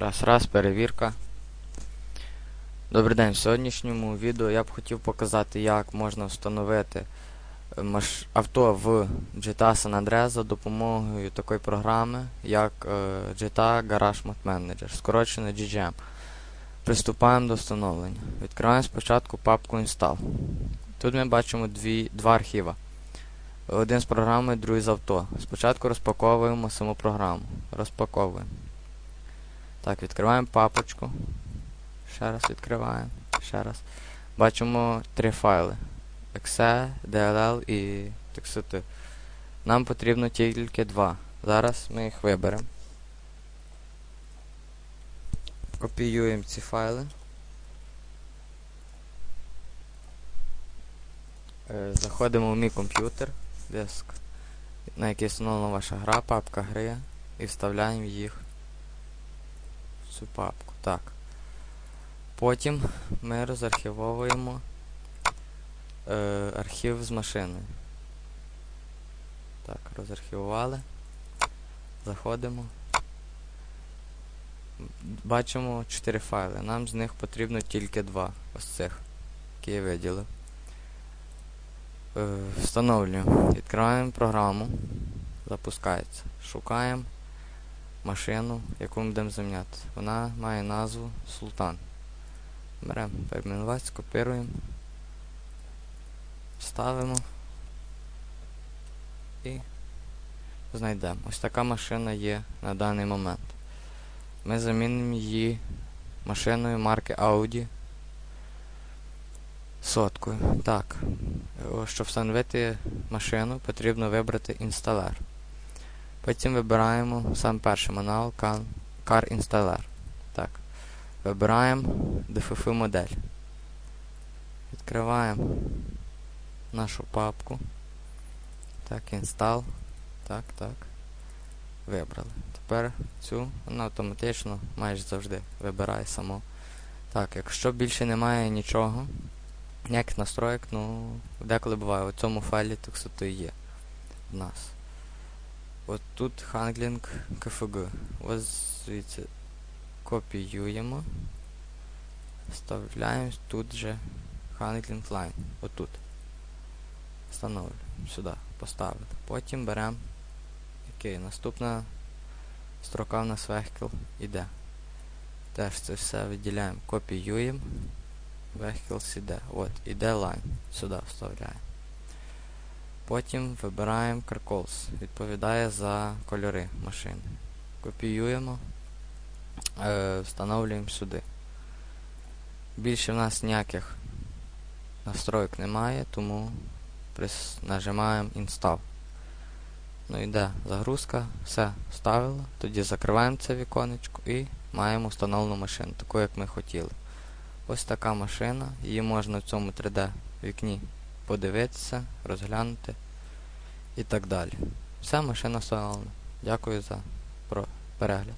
Раз, раз, перевірка. Добрий день. В сьогоднішньому відео я б хотів показати, як можна встановити е, авто в GTA San Andreas за допомогою такої програми, як GTA Garage Mod Manager, скорочено GGM. Приступаємо до встановлення. Відкриваємо спочатку папку Install. Тут ми бачимо дві, два архіва. Один з програми, другий з авто. Спочатку розпаковуємо саму програму. Розпаковуємо. Так, відкриваємо папочку. Ще раз відкриваємо. Ще раз. Бачимо три файли. exe, DLL і TXT. Нам потрібно тільки два. Зараз ми їх виберемо. Копіюємо ці файли. Е, Заходимо в мій комп'ютер, диск, на який встановлена ваша гра, папка гри, і вставляємо їх цю папку. Так. Потім ми розархівовуємо е, архів з машиною. Так, розархівували. Заходимо. Бачимо 4 файли. Нам з них потрібно тільки два. Ось цих, які я виділив. Е, встановлюємо. Відкриваємо програму. Запускається. Шукаємо машину, яку ми будемо заміняти. Вона має назву Султан. Беремо перейменувати, скопіруємо, ставимо і знайдемо. Ось така машина є на даний момент. Ми замінимо її машиною марки Audi соткою. Так, щоб встановити машину, потрібно вибрати інсталер. Потім вибираємо сам перший мануал Car Installer. Так. Вибираємо DFF модель. Відкриваємо нашу папку. Так, install. Так, так. Вибрали. Тепер цю вона автоматично майже завжди вибирає само. Так, якщо більше немає нічого, ніяких настроєк, ну, деколи буває, у цьому файлі тексту є в нас. От тут handling KFG. Ось звідси копіюємо, вставляємо тут же handling line. Отут. Встановлюємо. Сюди поставили. Потім беремо. Окей, наступна строка в нас вехкіл іде. Теж це все виділяємо, копіюємо. Vehicles іде. От, іде line. Сюди вставляємо. Потім вибираємо Carcols. Відповідає за кольори машини. Копіюємо, е, встановлюємо сюди. Більше в нас ніяких настроїк немає, тому нажимаємо Install. Ну йде загрузка, все вставило. Тоді закриваємо це віконечко і маємо встановлену машину, таку як ми хотіли. Ось така машина, її можна в цьому 3D вікні подивитися, розглянути і так далі. Вся машина встановлена. Дякую за перегляд.